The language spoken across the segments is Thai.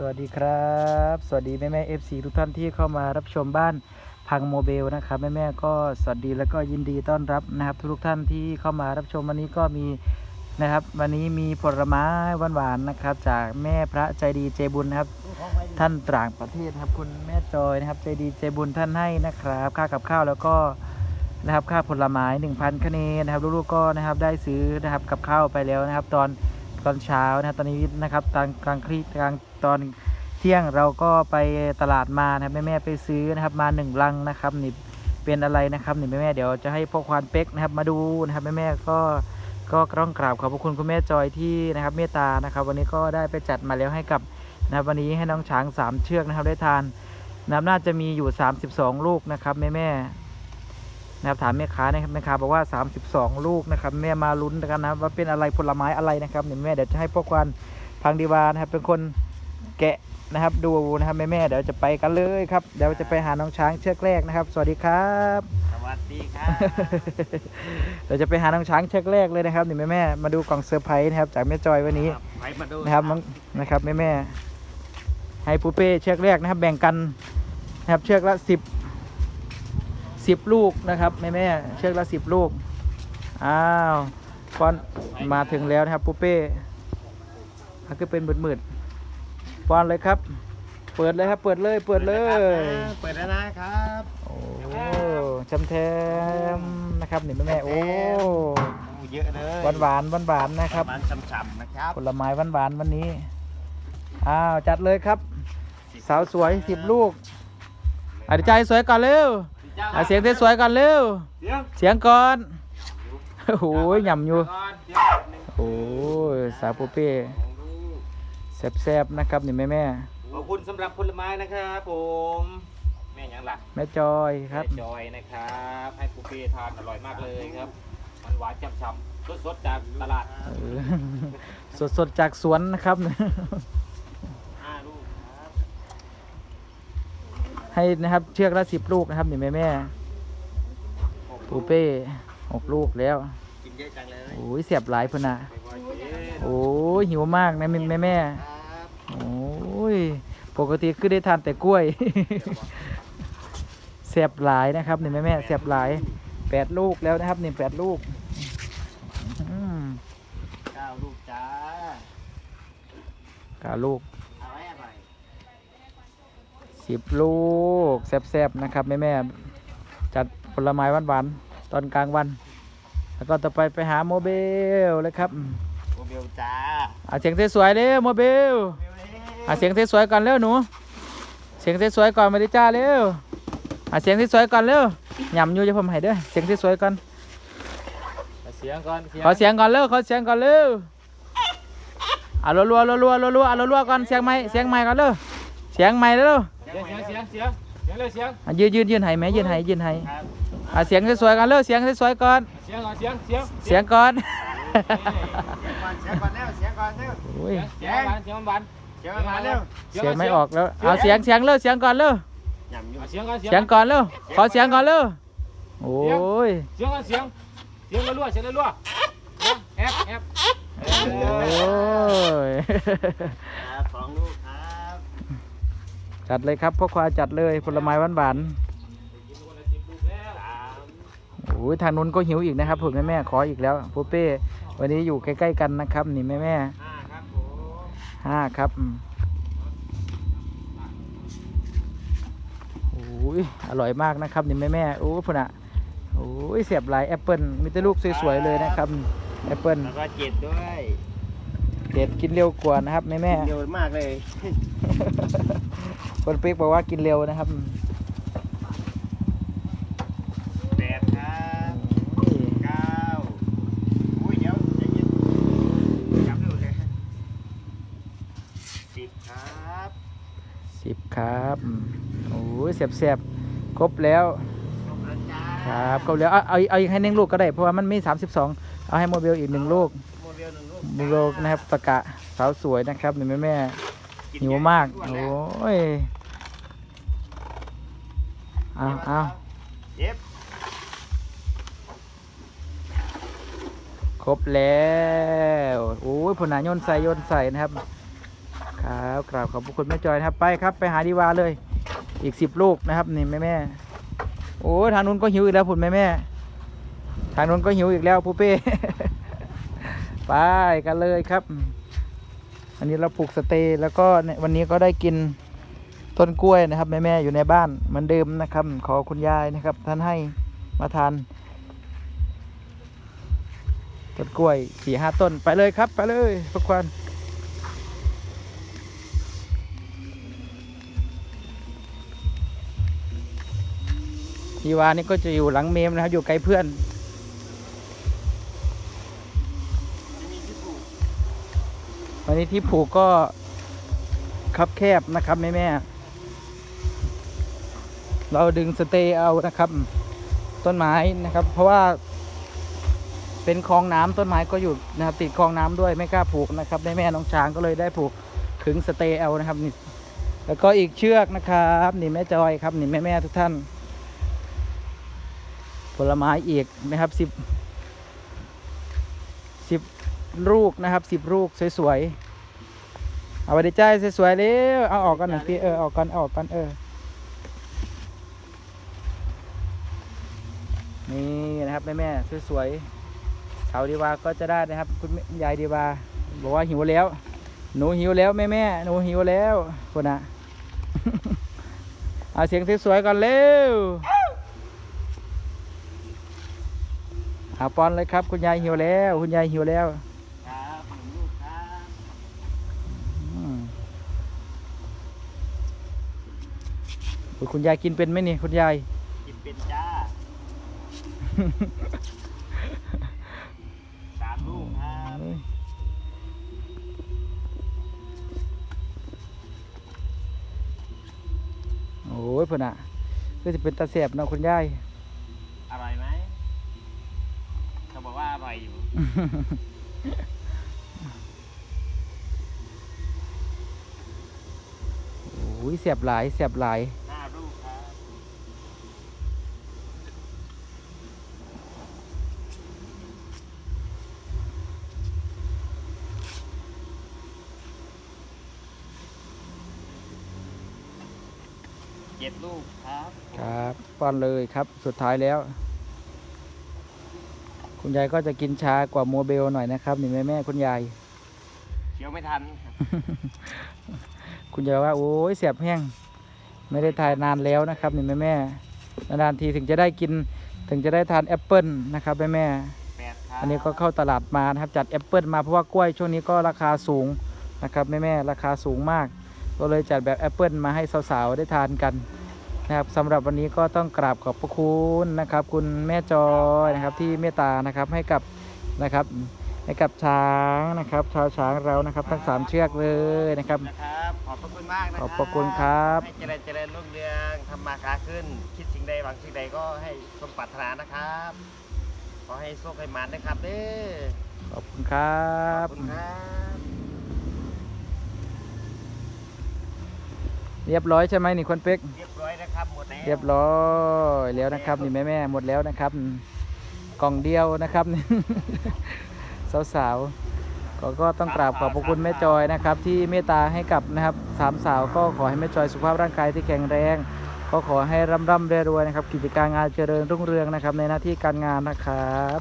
สวัสดีครับ สวัสดีแม่แม่เอฟซีทุกท่านที่เข้ามารับชมบ้านพังโมเบลนะครับแม่แม่ก็สวัสดีแล้วก็ยินดีต้อนรับนะครับทุกท่านที่เข้ามารับชมวันนี้ก็มีนะครับ วันนี้มีผลไม้หวานๆนะครับ จากแม่พระใจดีใจบุญนะครับ ท่านต่างประเทศครับคุณแม่จอยนะครับใจดีใจบุญท่านให้นะครับ ค่ากับข้าวแล้วก็นะครับค่าผลไม้ 1,000คะแนนนะครับลูกๆก็นะครับได้ซื้อนะครับกับข้าวไปแล้วนะครับ ตอน ตอนเช้านะครับตอนนี้นะครับตอนกลางคลีกลางตอนเที่ยงเราก็ไปตลาดมานะครับแม่ๆไปซื้อนะครับมาหนึ่งลังนะครับนี่เป็นอะไรนะครับนี่แม่ๆเดี๋ยวจะให้พ่อควานเป๊กนะครับมาดูนะครับแม่ๆก็ก็ต้องกราบขอบพระคุณคุณแม่จอยที่นะครับเมตตานะครับ วันนี้ก็ได้ไปจัดมาแล้วให้กับนะครับวันนี้ให้น้องช้าง3เชือกนะครับได้ทานนะครับน่าจะมีอยู่ 32 ลูกนะครับแม่แม่ นะครับถามแม่ค้านะครับแม่ค้าบอกว่า 32 ลูกนะครับแม่มาลุ้นกันนะว่าเป็นอะไรผลไม้อะไรนะครับเนี่ยแม่เดี๋ยวจะให้พ่อควันพังดีวานะครับเป็นคนแกะนะครับดูนะครับแม่แม่ๆเดี๋ยวจะไปกันเลยครับเดี๋ยวจะไปหาน้องช้างเชือกแรกนะครับ สวัสดีครับ สวัสดีครับเดี๋ยวจะไปหาน้องช้างเชือกแรกเลยนะครับนี่แม่แม่ๆมาดูกล่องเซอร์ไพรส์นะครับจากแม่จอยวันนี้ไปมาดูนะครับน้องนะครับแม่แม่ๆให้ปูเป้เชือกแรกนะครับ แบ่งกันนะครับเชือกละสิบ สิบลูกนะครับแม่แม่ๆเชือกละสิบลูก อ้าวฟอนมาถึงแล้วนะครับปูเป้อะก็เป็นมืดๆฟอนเลยครับ เปิดเลยครับ เปิดเลย เปิดเลย เปิดแล้วนะครับโอ้จำแทมนะครับนี่แม่แม่ๆโอ้เยอะเลยหวานหวานหวานหวานๆนะครับมันฉ่ำๆนะครับผลไม้หวานหวานๆวันนี้อ้าวจัดเลยครับ สาวสวยสิบลูกอะเดี๋ยวใจสวยก่อนเร็ว อะเสียงสวยๆก่อนเร็วเดี๋ยวเสียงก่อน โอ้โหหย่ำอยู่ ก่อนเดี๋ยวหนึ่งโอ้ยสาวปูเป้แซ่บๆนะครับนี่แม่แม่ขอบคุณสำหรับผลไม้นะครับผมแม่ยังหลักๆแม่จอยครับแม่จอยนะครับให้ปูเป้ทานอร่อยมากเลยครับมันหวานฉ่ำๆสดๆจากตลาด เออสดๆจากสวนนะครับ ห้าลูกครับ ให้นะครับเชือกละสิบลูกนะครับนี่แม่แม่ๆปูเป้หกลูกแล้วกินเยอะจังเลยโอ้ยเสียบหลายพุ่นนะไม่ไหวเย็นโอ้ยหิวมากนะแม่แม่แม่ครับโอ้ยปกติคือได้ทานแต่กล้วยเสียบหลายนะครับนี่แม่แม่เสียบหลายแปดลูกแล้วนะครับนี่แปดลูกอืมเก้าลูกจ้ากาลูก เอาไว้อะไร สิบลูกแซ่บๆนะครับแม่แม่จัดผลไม้หวานๆตอนกลางวัน แล้วก็ต่อไปไปหาโมเบลเลยครับโอเบลจ้าอะเสียงสวยๆเร็วโมเบลโอเบลเร็วอะเสียงสวยๆก่อนเร็วหนู เสียงสวยๆก่อนมาดิจ้าเร็วอะเสียงสวยๆก่อนเร็วหย่ำอยู่จะผมให้เด้อเสียงสวยๆก่อนเสียงก่อนเสียงขอเสียงก่อนเร็วขอเสียงก่อนเร็วอะรัวรัวรัวรัวรัวรัวอะรัวๆก่อนเสียงไม้เสียงไม้ก่อนเร็วเสียงไม้เร็วเสียงเสียงเสียงเสียงเสียงเลยเสียงอะยืนยืนยืนให้ไหมยืนให้ยืนให้ครับอะเสียงสวยๆก่อนเร็วเสียงสวยๆก่อน เสียงก่อนเสียงเสียงเสียงก่อนเสียงก่อนเร็วเสียงก่อนเร็วโอ้ยเสียงหวานเสียงหวานเสียงหวานเร็วเสียงไม่ออกแล้วเอาเสียงเสียงเร็วเสียงก่อนเร็วย่ำอยู่เสียงก่อนเสียงก่อนเร็วขอเสียงก่อนเร็วโอ้ยเสียงก่อนเสียงเสียงรัวๆเสียงรัวๆแอบแอบโอ้ยครับสองลูกครับ จัดเลยครับพ่อควายจัดเลยผลไม้หวานหวานกินคนละสิบลูกแล้วสามๆโอ้ยทางนู้นก็หิวอีกนะครับผมแม่แม่ๆขออีกแล้วปูเป้ วันนี้อยู่ใกล้ๆกันนะครับ นี่แม่แม่ห้าครับผมๆห้าครับอืมโอ้ยอร่อยมากนะครับ นี่แม่แม่ๆโอ้พุ่นอะโอ้ยเสียบหลายแอปเปิลมีแต่ลูกสวยๆเลยนะครับแอปเปิลแล้วก็เจ็ดด้วยเด็ดกินเร็วกว่านะครับแม่แม่ๆเร็วมากเลย คนปิ๊กบอกว่ากินเร็วนะครับแปดครับเก้าอุ้ยเดี๋ยวใจเย็นจับดูเลยสิบครับสิบครับอืมโอ้ยเสียบเสียบๆครบแล้วขอบคุณจ้าครับครบแล้วเอาเอาเอาอีกให้หนึ่งลูกก็ได้เพราะว่ามันมีสามสิบสองเอาให้โมเบลอีกหนึ่งลูกโมเดลหนึ่งลูกโมเบลนะครับตะกะสาวสวยนะครับนี่แม่แม่ๆหิวมากโอ้ย เอาเอาเย็บครบแล้วโอ้ยผลหนาโยนใส่โยนใส่นะครับคครับกราบขอบพระคุณแม่จอยนะครับ ไปครับไปหาดีวาเลย อีกสิบลูกนะครับนี่แม่แม่โอ้ยทางนู้นก็หิวอีกแล้วพุ่นแม่แม่ทางนู้นก็หิวอีกแล้วปูเป้ไปกันเลยครับ อันนี้เราปลูกสเตย์แล้วก็เนี่ยวันนี้ก็ได้กิน ต้นกล้วยนะครับแม่แม่ๆอยู่ในบ้านเหมือนเดิมนะครับ ขอคุณยายนะครับ ท่านให้มาทานต้นกล้วยสี่ห้าต้นไปเลยครับ ไปเลยทุกคนทีวานี่ก็จะอยู่หลังเมมนะครับ อยู่ไกลเพื่อนวันนี้ที่ผูกก็คับแคบนะครับแม่แม่ เราดึงสเตย์เอานะครับ ต้นไม้นะครับ เพราะว่า เป็นคลองน้ำต้นไม้ก็อยู่นะครับติดคลองน้ำด้วยไม่กล้าผูกนะครับแม่แม่น้องช้างก็เลยได้ผูกขึงสเตย์เอานะครับนี่แล้วก็อีกเชือกนะครับนี่แม่จอยครับนี่แม่แม่ทุกท่าน ผลไม้อีกนะครับสิบสิบลูกนะครับสิบลูกสวยๆเอาไปได้ใจสวยๆเร็วเอาออกกันหน่อยพี่เออออกกันออกกันเออ นี่นะครับแม่แม่ๆสวยๆเสาดีวาก็จะได้นะครับคุณยายดีวาบอกว่าหิวแล้ว หนูหิวแล้วแม่แม่หนูหิวแล้วคนน่ะเอาเสียงสวยๆก่อนเร็วเอาปอนเลยครับ คุณยายหิวแล้ว คุณยายหิวแล้วคุณยายกินเป็นไหมนี่คุณยาย กินเป็นจ้า สามลูกครับเอ้ยโอ้ยเพื่อนอะก็จะเป็นตาเสียบเนาะคุณยาย อร่อยไหมเขาบอกว่าอร่อยอยู่ โอ้ยเสียบหลายเสียบหลาย ห้าลูกครับ เจ็ดลูกครับครับป้อนเลยครับสุดท้ายแล้ว คุณยายก็จะกินช้ากว่าโมเบลหน่อยนะครับนี่แม่แม่ๆคุณยายเคี้ยวไม่ทันครับคุณยายว่าโอ้ยเสียบแห้งไม่ได้ทานนานแล้วนะครับนี่แม่แม่ๆนานๆทีถึงจะได้กินถึงจะได้ทานแอปเปิลนะครับแม่แม่ๆแปดครับอันนี้ก็เข้าตลาดมานะครับจัดแอปเปิลมาเพราะว่ากล้วยช่วงนี้ก็ราคาสูงนะครับแม่แม่ๆราคาสูงมาก ก็เลยจัดแบบแอปเปิลมาให้สาวๆได้ทานกันนะครับสำหรับวันนี้ก็ต้องกราบขอบพระคุณนะครับ คุณแม่จอยนะครับที่เมตตานะครับให้กับนะครับให้กับช้างนะครับ ชาวช้างเรานะครับ ทั้งสามเชือกเลยนะครับ นะครับขอบพระคุณมากนะขอบพระคุณครับ ให้เจริญเจริญรุ่งเรืองทำมาค้าขึ้น คิดสิ่งใดหวังสิ่งใดก็ให้สมปรารถนานะครับขอให้โชคให้มานนะครับเด้อขอบคุณครับ ขอบคุณครับ เรียบร้อยใช่ไหมนี่คนเป็กเรียบร้อยนะครับหมดแล้วเรียบร้อยแล้วนะครับนี่แม่แม่ๆหมดแล้วนะครับ กล่องเดียวนะครับสาวๆก็ก็ต้องกราบขอบพระคุณแม่จอยนะครับ ที่เมตตาให้กับนะครับสามสาวก็ขอให้แม่จอยสุขภาพร่างกายที่แข็งแรงก็ขอให้ร่ำร่ำรวยๆนะครับ กิจการงานเจริญรุ่งเรืองนะครับ ในหน้าที่การงานนะครับ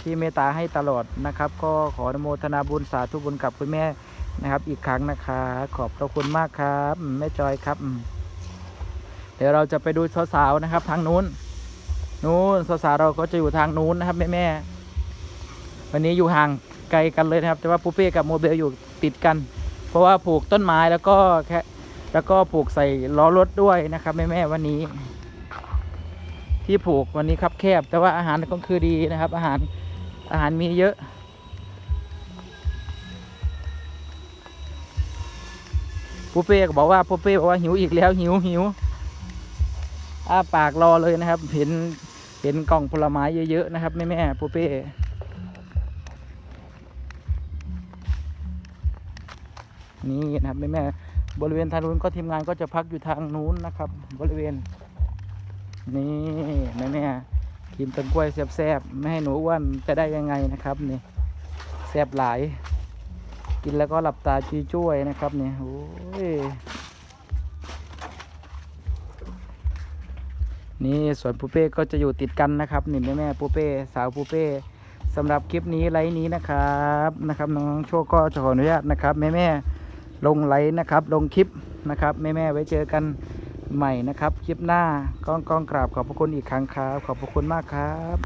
ที่เมตตาให้ตลอดนะครับ ก็ขออนุโมทนาบุญสาธุบุญกับคุณแม่ นะครับ อีกครั้งนะครับขอบพระคุณมากครับแม่จอยครับ เดี๋ยวเราจะไปดูสาวๆนะครับ ทางนู้น นู้นสาวๆเราก็จะอยู่ทางนู้นนะครับแม่แม่ๆวันนี้อยู่ห่างไกลกันเลยนะครับ แต่ว่าปูเป้กับโมเบลอยู่ติดกัน เพราะว่าปลูกต้นไม้แล้วก็แค่แล้วก็ปลูกใส่ล้อรถด้วยนะครับแม่แม่ๆวันนี้ ที่ปลูกวันนี้ครับแคบ แต่ว่าอาหารก็คือดีนะครับ อาหารอาหารมีเยอะ ปูเป้ก็บอกว่าปูเป้บอกว่าหิวอีกแล้วหิวหิวอ้าปากรอเลยนะครับ เห็นเห็นกล่องผลไม้เยอะๆนะครับแม่แม่ๆปูเป้นี่นะครับแม่แม่ๆบริเวณทางนู้นก็ทีมงานก็จะพักอยู่ทางนู้นนะครับ บริเวณ นี่แม่แม่ๆกินต้นกล้วยแซ่บๆไม่ให้หนูอ้วนจะได้ยังไงนะครับนี่แซ่บหลาย กินแล้วก็หลับตาจุ้ยนะครับเนี่ยโอ้ยนี่สวนปูเป้ก็จะอยู่ติดกันนะครับนี่แม่แม่ปูเป้สาวปูเป้สำหรับคลิปนี้ไลฟ์นี้นะครับนะครับน้องโชคก็จะขออนุญาตนะครับแม่แม่ลงไลฟ์นะครับ ลงคลิปนะครับแม่แม่ไว้เจอกันใหม่นะครับ คลิปหน้าก้องก้องกราบขอบพระคุณอีกครั้งครับ ขอบพระคุณมากครับ